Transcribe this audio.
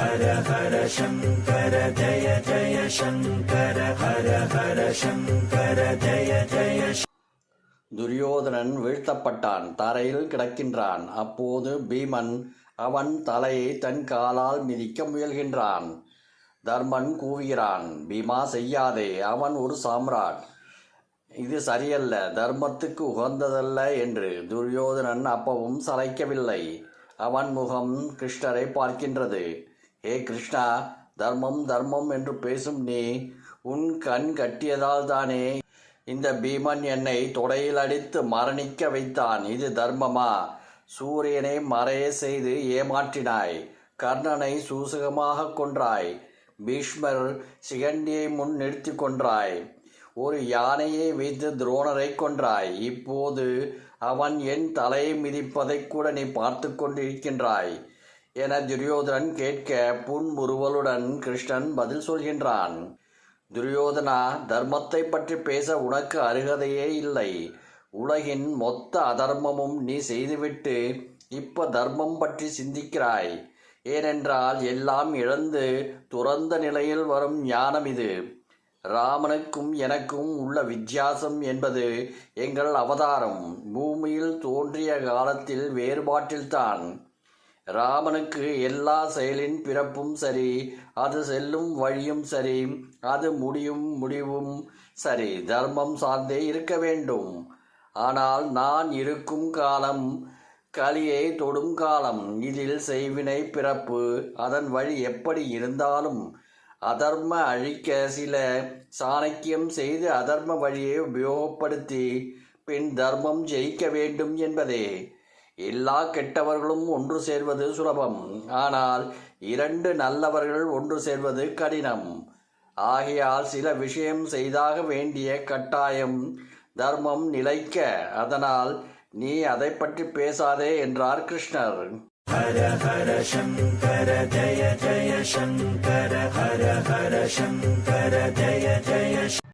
ஹர ஹர சங்கர ஜய ஜய சங்கர ஹர ஹர சங்கர ஜய ஜய துரியோதனன் வீழ்த்தப்பட்டான் தரையில் கிடக்கின்றான். அப்போது பீமன் அவன் தலையை தன் காலால் மிதிக்க முயல்கின்றான். தர்மன் கூவுகிறான் பீமா செய்யாதே அவன் ஒரு சாம்ராட். இது சரியல்ல தர்மத்துக்கு உகந்ததல்ல என்று துரியோதனன் அப்பவும் சளைக்கவில்லை. அவன் முகம் கிருஷ்ணரை பார்க்கின்றது. ஏ கிருஷ்ணா தர்மம் தர்மம் என்று பேசும் நீ உன் கண் கட்டியதால் தானே இந்த பீமன் என்னை தொடையில் அடித்து மரணிக்க வைத்தான். இது தர்மமா? சூரியனை மறைய செய்து ஏமாற்றினாய். கர்ணனை சூசகமாக கொன்றாய். பீஷ்மர் சிகண்டியை முன் நிறுத்தி கொன்றாய். ஒரு யானையை வைத்து துரோணரை கொன்றாய். இப்போது அவன் என் தலையை மிதிப்பதைக் கூட நீ பார்த்து கொண்டிருக்கின்றாய். என துரியோதனன் கேட்க புன்முறுவலுடன் கிருஷ்ணன் பதில் சொல்கின்றான். துரியோதனா தர்மத்தை பற்றி பேச உனக்கு அருகதையே இல்லை. உலகின் மொத்த அதர்மமும் நீ செய்துவிட்டு இப்ப தர்மம் பற்றி சிந்திக்கிறாய். ஏனென்றால் எல்லாம் இழந்து துறந்த நிலையில் வரும் ஞானம் இது. ராமனுக்கும் எனக்கும் உள்ள வித்தியாசம் என்பது எங்கள் அவதாரம். பூமியில் தோன்றிய காலத்தில் வேறுபாட்டில்தான். ராமனுக்கு எல்லா செயலின் பிறப்பும் சரி அது செல்லும் வழியும் சரி அது முடியும் முடிவும் சரி தர்மம் சார்ந்தே இருக்க வேண்டும். ஆனால் நான் இருக்கும் காலம் கலியை தொடும் காலம் இதில் செய்வினை பிறப்பு அதன் வழி எப்படி இருந்தாலும் அதர்ம அழிக்க சில சாணக்கியம் செய்து அதர்ம வழியை உபயோகப்படுத்தி பின் தர்மம் ஜெயிக்க வேண்டும் என்பதே. எல்லா கெட்டவர்களும் ஒன்று சேர்வது சுலபம். ஆனால் இரண்டு நல்லவர்கள் ஒன்று சேர்வது கடினம். ஆகையால் சில விஷயம் செய்தாக வேண்டிய கட்டாயம் தர்மம் நிலைக்க. அதனால் நீ அதை பற்றி பேசாதே என்றார் கிருஷ்ணர். ஹர ஹர சங்கர ஜய ஜய சங்கர ஹர ஹர சங்கர ஜய ஜய